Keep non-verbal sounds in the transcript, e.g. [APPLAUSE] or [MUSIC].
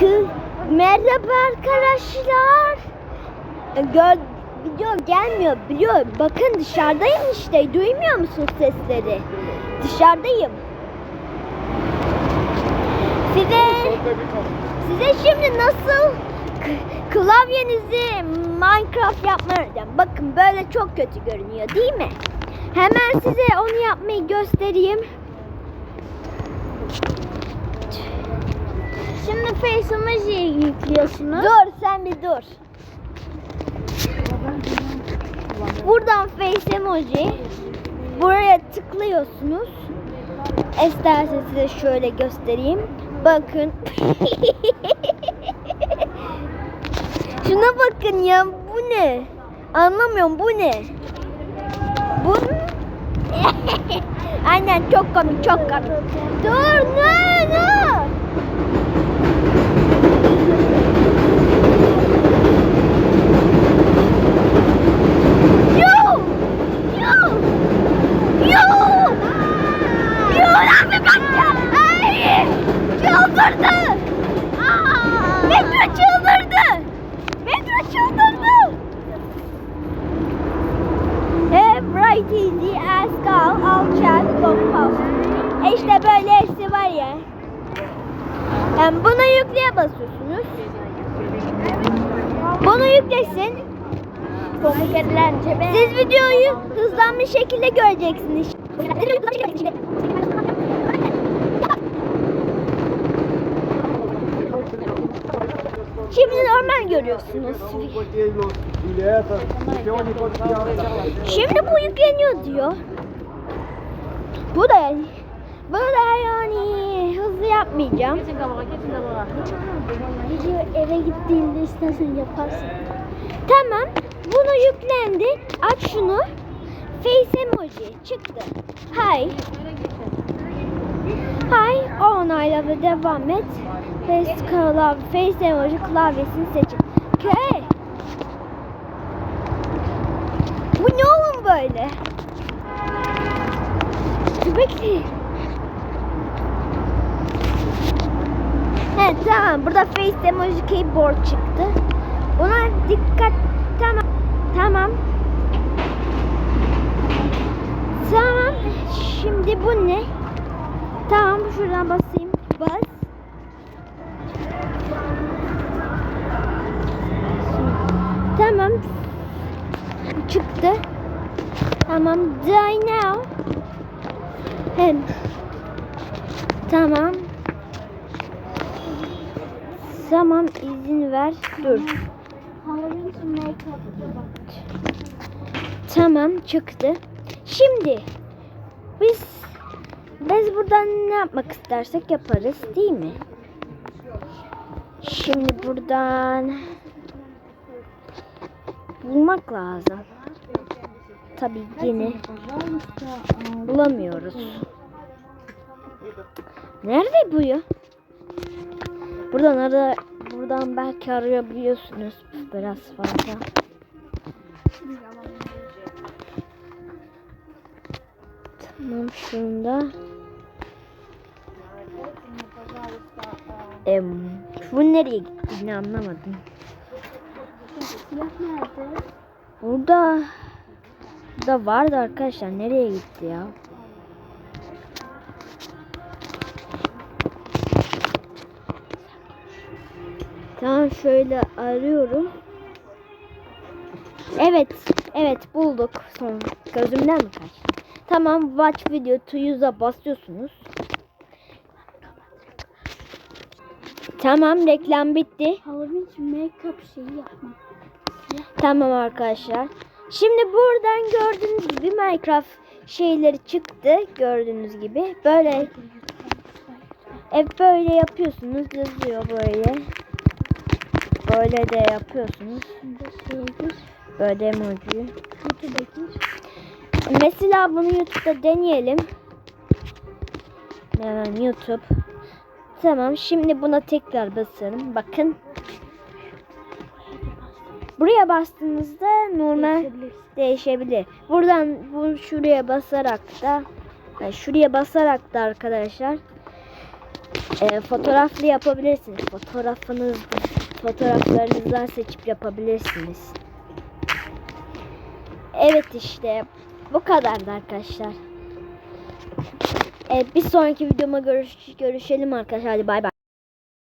Kı Merhaba arkadaşlar. E, Gör video gelmiyor biliyor. Bakın dışarıdayım işte. Duymuyor musunuz sesleri? Dışarıdayım. Size size şimdi nasıl klavyenizi Minecraft yapmayı öğreteceğim. Bakın böyle çok kötü görünüyor değil mi? Hemen size onu yapmayı göstereyim. Şimdi Face Emoji'yi yüklüyorsunuz. Dur sen bir dur. Buradan Face Emoji. Buraya tıklıyorsunuz. İsterseniz size şöyle göstereyim. Bakın. [LAUGHS] Şuna bakın ya. Bu ne? Anlamıyorum bu ne? Bu [LAUGHS] Aynen çok komik çok komik. Dur ne ne? Yani bunu yükleye basıyorsunuz. Bunu yüklesin. Siz videoyu hızlanmış şekilde göreceksiniz. Şimdi normal görüyorsunuz. Şimdi bu yükleniyor diyor. Bu da bu da yani yapmayacağım. Video eve gittiğinde istersen yaparsın. Tamam. Bunu yüklendi. Aç şunu. Face emoji çıktı. Hay. Hay. O onayla devam et. Face, klav face emoji klavyesini seçin. Okay. Bu ne oğlum böyle? Dur He tamam burada face emoji keyboard çıktı. Ona dikkat tamam tamam. Tamam. Şimdi bu ne? Tamam şuradan basayım. Bas. Tamam. Çıktı. Tamam. Die now. Hem. Tamam. Tamam izin ver. Dur. Tamam çıktı. Şimdi biz biz buradan ne yapmak istersek yaparız değil mi? Şimdi buradan bulmak lazım. Tabii yine bulamıyoruz. Nerede bu ya? Buradan ara buradan belki arayabiliyorsunuz biraz fazla. Tamam şunda. Em, bu nereye gittiğini anlamadım. Burada da vardı arkadaşlar. Nereye gitti ya? Tamam şöyle arıyorum. Evet, evet bulduk. Son gözümden mi kaçtı? Tamam, watch video to use'a basıyorsunuz. Tamam, reklam bitti. Halloween için make-up şeyi yapmak. Tamam arkadaşlar. Şimdi buradan gördüğünüz gibi Minecraft şeyleri çıktı. Gördüğünüz gibi. Böyle hep böyle yapıyorsunuz. Yazıyor böyle. Böyle de yapıyorsunuz. Böyle emoji. YouTube'a gir. Mesela bunu YouTube'da deneyelim. Hemen YouTube. Tamam şimdi buna tekrar basalım. Bakın. Buraya bastığınızda normal Değişebilir. değişebilir. Buradan bu şuraya basarak da yani şuraya basarak da arkadaşlar e, fotoğraflı yapabilirsiniz. Fotoğrafınız fotoğraflarınızdan seçip yapabilirsiniz. Evet işte bu kadardı arkadaşlar. Evet bir sonraki videoma görüş görüşelim arkadaşlar. Hadi bay bay.